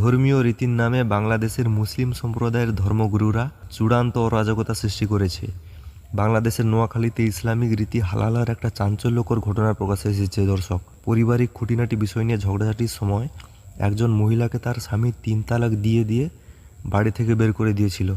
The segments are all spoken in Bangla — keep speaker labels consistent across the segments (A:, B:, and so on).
A: ধর্মীয় রীতির নামে বাংলাদেশের মুসলিম সম্প্রদায়ের ধর্মগুরুরা চূড়ান্ত অরাজকতা সৃষ্টি করেছে। বাংলাদেশের নোয়াখালীতে ইসলামিক রীতি হালালার একটা চাঞ্চল্যকর ঘটনার প্রকাশে এসেছে, দর্শক। পারিবারিক খুঁটিনাটি বিষয় নিয়ে ঝগড়াঝাটির সময় একজন মহিলাকে তার স্বামী তিন তালাক দিয়ে দিয়ে বাড়ি থেকে বের করে দিয়েছিল।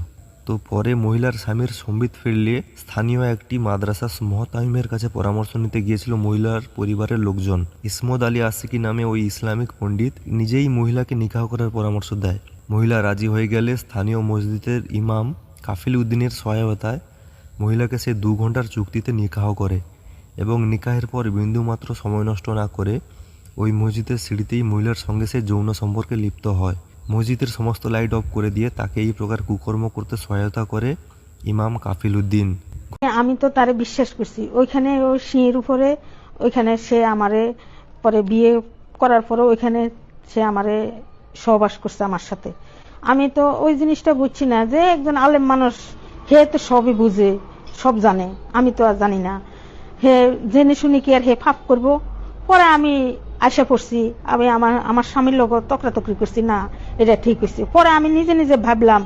A: তো পরে মহিলার স্বামীর সম্বিত ফিরলে স্থানীয় একটি মাদ্রাসা মহতামিমের কাছে পরামর্শ নিতে গিয়েছিল মহিলার পরিবারের লোকজন। ইসমদ আলী আসিকি নামে ওই ইসলামিক পণ্ডিত নিজেই মহিলাকে নিকাহ করার পরামর্শ দেয়। মহিলা রাজি হয়ে গেলে স্থানীয় মসজিদের ইমাম কাফিল উদ্দিনের সহায়তায় মহিলাকে সে দু ঘণ্টার চুক্তিতে নিকাহ করে এবং নিকাহের পর বিন্দুমাত্র সময় নষ্ট না করে ওই মসজিদের সিঁড়িতেই মহিলার সঙ্গে সে যৌন সম্পর্কে লিপ্ত হয়। মসজিদের সমস্ত লাইট অফ করে দিয়ে তাকে এই প্রকার কুকর্ম করতে সহায়তা করে ইমাম কাফিল উদ্দিন।
B: আমি তো তারে বিশ্বাস করছি। ওইখানে ওই সিঁড়ির উপরে, ওইখানে সে আমারে পরে বিয়ে করার পরে ওইখানে সে আমারে সহবাস করছে আমার সাথে। আমি তো ওই জিনিসটা বুঝছি না যে একজন আলেম মানুষ, হে তো সবই বুঝে, সব জানে। আমি তো আর জানি না। হে জেনে শুনে কি আর হে ফাপ করব? পরে আমি আশা করছি, আমি আমার আমার স্বামীর লোক তকরাতকরি করছি, না। এটা ঠিক হয়েছে। পরে আমি নিজে নিজে ভাবলাম,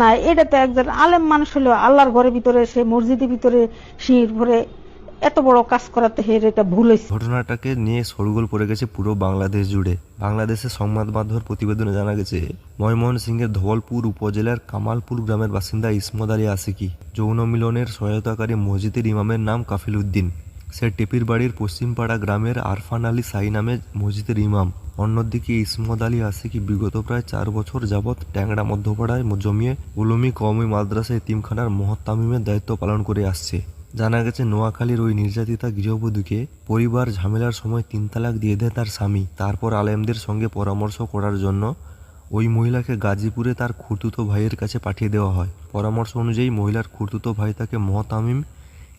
B: না, এটা তো একজন আলেম মানুষ হলো আল্লাহর ঘরের ভিতরে, সে মসজিদের ভিতরে শির ভরে এত বড় কাজ করাতে হের এটা ভুল হয়েছে।
A: ঘটনাটাকে নিয়ে সরগোল পড়ে গেছে পুরো বাংলাদেশ জুড়ে। বাংলাদেশের সংবাদ মাধ্যমের প্রতিবেদনে জানা গেছে ময়মোহন সিংয়ের ধবলপুর উপজেলার কামালপুর গ্রামের বাসিন্দা ইসমদ আলী আসিকি যৌন মিলনের সহায়তাকারী মসজিদের ইমামের নাম কাফিল উদ্দিন। সে টেপির বাড়ির পশ্চিমপাড়া গ্রামের আরফান আলী সাই নামে মসজিদের ইমাম। অন্যদিকে ইসমদ আলী আসিকি বিগত প্রায় চার বছর যাবৎ ট্যাংরা মধ্যপাড়ায় জমিয়ে উলুমি কওমি মাদ্রাসা এতিমখানার মহত্তামিমের দায়িত্ব পালন করে আসছে। জানা গেছে, নোয়াখালীর ওই নির্যাতিতা গৃহবধূকে পরিবার ঝামেলার সময় তিন তালাক দিয়ে দেয় তার স্বামী। তারপর আলেমদের সঙ্গে পরামর্শ করার জন্য ওই মহিলাকে গাজীপুরে তার খুঁড়তুতো ভাইয়ের কাছে পাঠিয়ে দেওয়া হয়। পরামর্শ অনুযায়ী মহিলার খুঁড়তুতো ভাই তাকে মহতামিম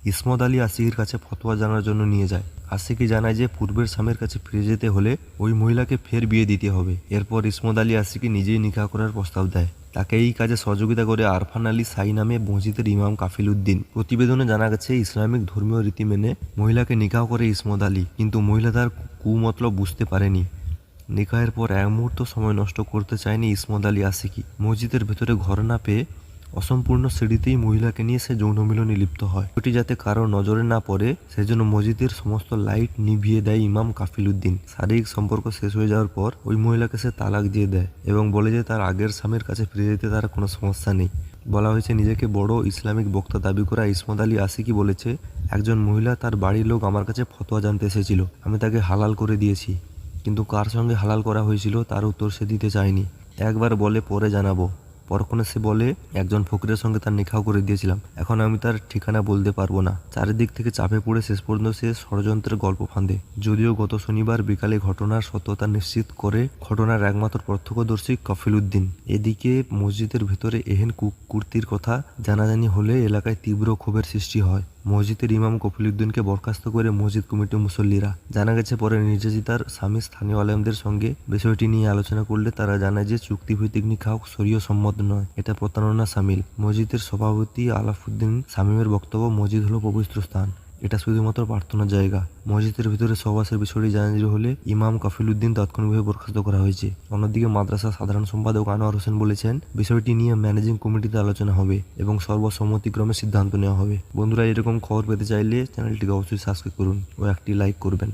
A: ইসমত আলী আসিকির কাছে ফতোয়া জানার জন্য নিয়ে যায়। আসিকি জানায় যে, পূর্বের স্বামীর কাছে ফিরে যেতে হলে ওই মহিলাকে ফের বিয়ে দিতে হবে। এরপর ইসমত আলী আসিকি নিজেই নিকাহ করার প্রস্তাব দেয়। তাকে এই কাজে সহযোগিতা করে আরফান আলী সাই নামে মসজিদের ইমাম কাফিল উদ্দিন প্রতিবেদনে জানা গেছে, ইসলামিক ধর্মীয় রীতি মেনে মহিলাকে নিকাহ করে ইসমত আলী, কিন্তু মহিলা তার কুমতলব বুঝতে পারেনি। নিকাহের পর এক মুহূর্ত সময় নষ্ট করতে চায়নি ইসমত আলী আসিকি। মসজিদের ভেতরে ঘর না পেয়ে অসম্পূর্ণ সিঁড়িতেই মহিলাকে নিয়ে সে যৌন মিলনে লিপ্ত হয়। এটি যাতে কারও নজরে না পড়ে, সেজন্য মসজিদের সমস্ত লাইট নিভিয়ে দেয় ইমাম কাফিল উদ্দিন শারীরিক সম্পর্ক শেষ হয়ে যাওয়ার পর ওই মহিলাকে সে তালাক দিয়ে দেয় এবং বলে যে তার আগের স্বামীর কাছে ফিরে যেতে তার কোনো সমস্যা নেই। বলা হয়েছে, নিজেকে বড় ইসলামিক বক্তা দাবি করা ইসমত আলী আসিকি বলেছে, একজন মহিলা তার বাড়ির লোক আমার কাছে ফতোয়া জানতে এসেছিল। আমি তাকে হালাল করে দিয়েছি। কিন্তু কার সঙ্গে হালাল করা হয়েছিল তার উত্তর সে দিতে চায়নি। একবার বলে পরে জানাব। পরক্ষণে সে বলে, একজন ফকিরের সঙ্গে তার নিখাও করে দিয়েছিলাম। এখন আমি তার ঠিকানা বলতে পারব না। চারিদিক থেকে চাপে পড়ে শেষ পর্যন্ত সে ষড়যন্ত্রের গল্প ফাঁদে। যদিও গত শনিবার বিকালে ঘটনার সত্যতা নিশ্চিত করে, ঘটনার একমাত্র প্রত্যক্ষদর্শী কফিল উদ্দিন এদিকে মসজিদের ভেতরে এহেন কুকুর্তির কথা জানাজানি হলে এলাকায় তীব্র ক্ষোভের সৃষ্টি হয়। মসজিদের ইমাম কফিলউদ্দিনকে বরখাস্ত করে মসজিদ কমিটি মুসল্লিরা। জানা গেছে, পরে নির্যাতিতার স্বামী স্থানীয় আলেমদের সঙ্গে বিষয়টি নিয়ে আলোচনা করলে তারা জানায় যে, চুক্তিভিত্তিক নিকাহ শরীয় সম্মত নয়। এটা প্রতারণা সামিল। মসজিদের সভাপতি আলাফুদ্দিন সামিমের বক্তব্য মসজিদ হলো পবিত্র স্থান। এটা শুধুমাত্র প্রার্থনার জায়গা। মসজিদের ভিতরে সহবাসের বিষয়টি জানাজানি হলে ইমাম কাফিল উদ্দিন তাৎক্ষণিকভাবে বরখাস্ত করা হয়েছে। অন্যদিকে মাদ্রাসা সাধারণ সম্পাদক আনোয়ার হোসেন বলেছেন, বিষয়টি নিয়ে ম্যানেজিং কমিটিতে আলোচনা হবে এবং সর্বসম্মতিক্রমে সিদ্ধান্ত নেওয়া হবে। বন্ধুরা, এরকম খবর পেতে চাইলে চ্যানেলটিকে অবশ্যই সাবস্ক্রাইব করুন ও একটি লাইক করবেন।